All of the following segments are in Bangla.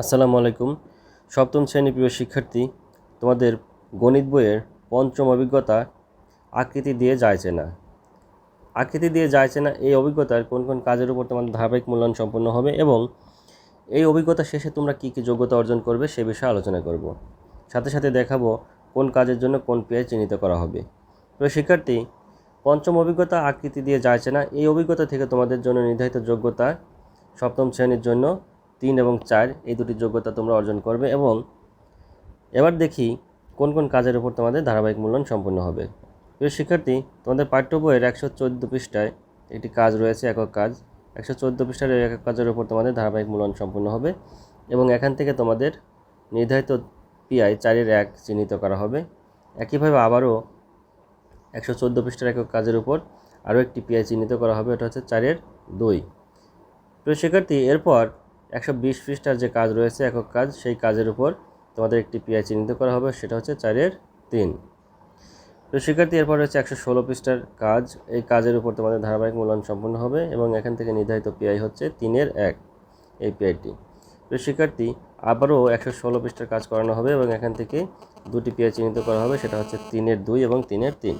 আসসালামু আলাইকুম। সপ্তম শ্রেণি প্রিয় শিক্ষার্থী, তোমাদের গণিত বইয়ের পঞ্চম অভিজ্ঞতা আকৃতি দিয়ে যাইছে না। আকৃতি দিয়ে যাইছে না, এই অভিজ্ঞতার কোন কোন কাজের উপর তোমাদের ধারাবাহিক মূল্যায়ন সম্পন্ন হবে এবং এই অভিজ্ঞতা শেষে তোমরা কী কী যোগ্যতা অর্জন করবে সে বিষয়ে আলোচনা করব। সাথে সাথে দেখাবো কোন কাজের জন্য কোন পেয়ে চিহ্নিত করা হবে। প্রিয় শিক্ষার্থী, পঞ্চম অভিজ্ঞতা আকৃতি দিয়ে যাইছে না, এই অভিজ্ঞতা থেকে তোমাদের জন্য নির্ধারিত যোগ্যতা সপ্তম শ্রেণির জন্য তিন এবং চার, এই দুটি যোগ্যতা তোমরা অর্জন করবে এবং এবার দেখি কোন কোন কাজের উপর তোমাদের ধারাবাহিক মূল্যায়ন সম্পন্ন হবে। প্রিয় শিক্ষার্থী, তোমাদের পাঠ্য বইয়ের একশো চোদ্দ পৃষ্ঠায় একটি কাজ রয়েছে, একক কাজ। একশো চোদ্দ পৃষ্ঠার এই একক কাজের উপর তোমাদের ধারাবাহিক মূল্যায়ন সম্পন্ন হবে এবং এখান থেকে তোমাদের নির্ধারিত পিআই চারের এক চিহ্নিত করা হবে। একইভাবে আবারও একশো চোদ্দ পৃষ্ঠার একক কাজের উপর আরও একটি পিআই চিহ্নিত করা হবে, এটা হচ্ছে চারের দুই। প্রিয় শিক্ষার্থী, এরপর একশো বিশ পৃষ্ঠার যে কাজ রয়েছে, একক কাজ, সেই কাজের উপর তোমাদের একটি পিআই চিহ্নিত করা হবে, সেটা হচ্ছে চারের তিন। তো শিক্ষার্থী, এরপর হচ্ছে একশো ষোলো পৃষ্ঠার কাজ, এই কাজের উপর তোমাদের ধারাবাহিক মূল্যায়ন সম্পন্ন হবে এবং এখান থেকে নির্ধারিত পিআই হচ্ছে তিনের এক, এই পিআইটি তো শিক্ষার্থী, আবারও একশো ষোলো পৃষ্ঠার কাজ করানো হবে এবং এখান থেকে দুটি পিআই চিহ্নিত করা হবে, সেটা হচ্ছে তিনের দুই এবং তিনের তিন।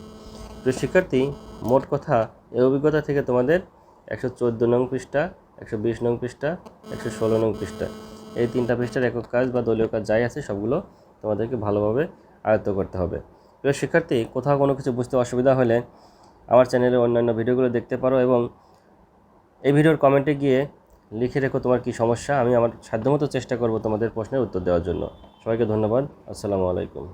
তো শিক্ষার্থী, মোট কথা, এই অভিজ্ঞতা থেকে তোমাদের একশো চোদ্দ নং পৃষ্ঠা একশো বিশ নং পৃষ্ঠা, একশো ষোলো নং পৃষ্ঠা। এই তিনটা পৃষ্ঠার একক কাজ বা দলীয় কাজ যাই আছে, সবগুলো তোমাদেরকে ভালোভাবে আয়ত্ত করতে হবে। প্রিয় শিক্ষার্থী, কোথাও কোনো কিছু বুঝতে অসুবিধা হলে আমার চ্যানেলের অন্যান্য ভিডিওগুলো দেখতে পারো এবং এই ভিডিওর কমেন্টে গিয়ে লিখে রেখো তোমার কি সমস্যা। আমি আমার সাধ্যমতো চেষ্টা করব তোমাদের প্রশ্নের উত্তর দেওয়ার জন্য। সবাইকে ধন্যবাদ। আসসালামু আলাইকুম।